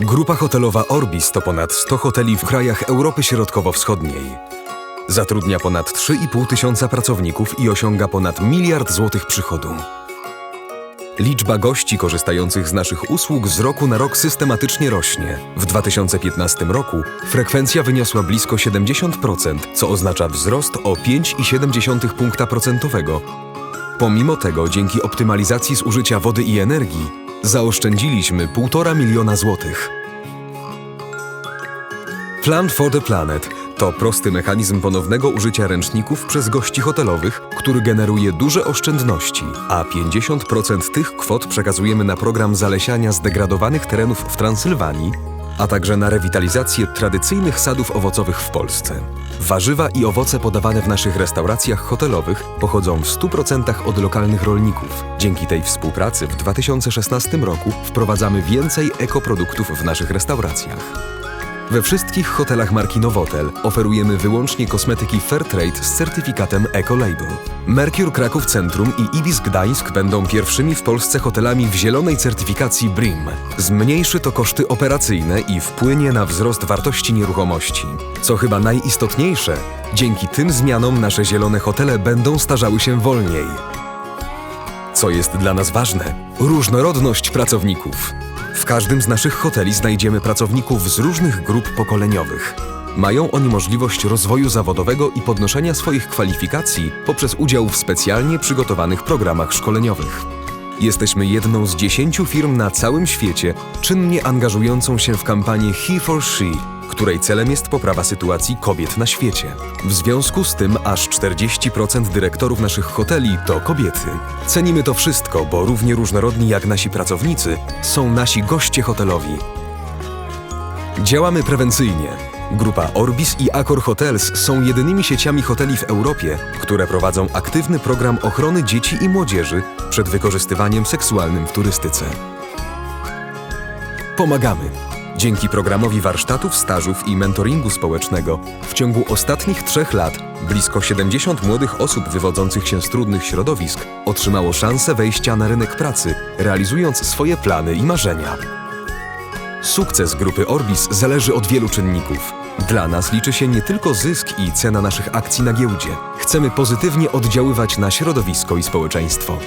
Grupa hotelowa Orbis to ponad 100 hoteli w krajach Europy Środkowo-Wschodniej. Zatrudnia ponad 3,5 tysiąca pracowników i osiąga ponad miliard złotych przychodu. Liczba gości korzystających z naszych usług z roku na rok systematycznie rośnie. W 2015 roku frekwencja wyniosła blisko 70%, co oznacza wzrost o 5,7 punkta procentowego. Pomimo tego, dzięki optymalizacji zużycia wody i energii, zaoszczędziliśmy 1,5 miliona złotych. Plan for the Planet to prosty mechanizm ponownego użycia ręczników przez gości hotelowych, który generuje duże oszczędności, a 50% tych kwot przekazujemy na program zalesiania zdegradowanych terenów w Transylwanii, a także na rewitalizację tradycyjnych sadów owocowych w Polsce. Warzywa i owoce podawane w naszych restauracjach hotelowych pochodzą w 100% od lokalnych rolników. Dzięki tej współpracy w 2016 roku wprowadzamy więcej ekoproduktów w naszych restauracjach. We wszystkich hotelach marki Nowotel oferujemy wyłącznie kosmetyki Fairtrade z certyfikatem Ecolabel. Mercure Kraków Centrum i Ibis Gdańsk będą pierwszymi w Polsce hotelami w zielonej certyfikacji BRIM. Zmniejszy to koszty operacyjne i wpłynie na wzrost wartości nieruchomości. Co chyba najistotniejsze, dzięki tym zmianom nasze zielone hotele będą starzały się wolniej. Co jest dla nas ważne? Różnorodność pracowników. W każdym z naszych hoteli znajdziemy pracowników z różnych grup pokoleniowych. Mają oni możliwość rozwoju zawodowego i podnoszenia swoich kwalifikacji poprzez udział w specjalnie przygotowanych programach szkoleniowych. Jesteśmy jedną z dziesięciu firm na całym świecie czynnie angażującą się w kampanię He for She, której celem jest poprawa sytuacji kobiet na świecie. W związku z tym aż 40% dyrektorów naszych hoteli to kobiety. Cenimy to wszystko, bo równie różnorodni jak nasi pracownicy są nasi goście hotelowi. Działamy prewencyjnie. Grupa Orbis i Accor Hotels są jedynymi sieciami hoteli w Europie, które prowadzą aktywny program ochrony dzieci i młodzieży przed wykorzystywaniem seksualnym w turystyce. Pomagamy. Dzięki programowi warsztatów, stażów i mentoringu społecznego w ciągu ostatnich trzech lat blisko 70 młodych osób wywodzących się z trudnych środowisk otrzymało szansę wejścia na rynek pracy, realizując swoje plany i marzenia. Sukces grupy Orbis zależy od wielu czynników. Dla nas liczy się nie tylko zysk i cena naszych akcji na giełdzie. Chcemy pozytywnie oddziaływać na środowisko i społeczeństwo.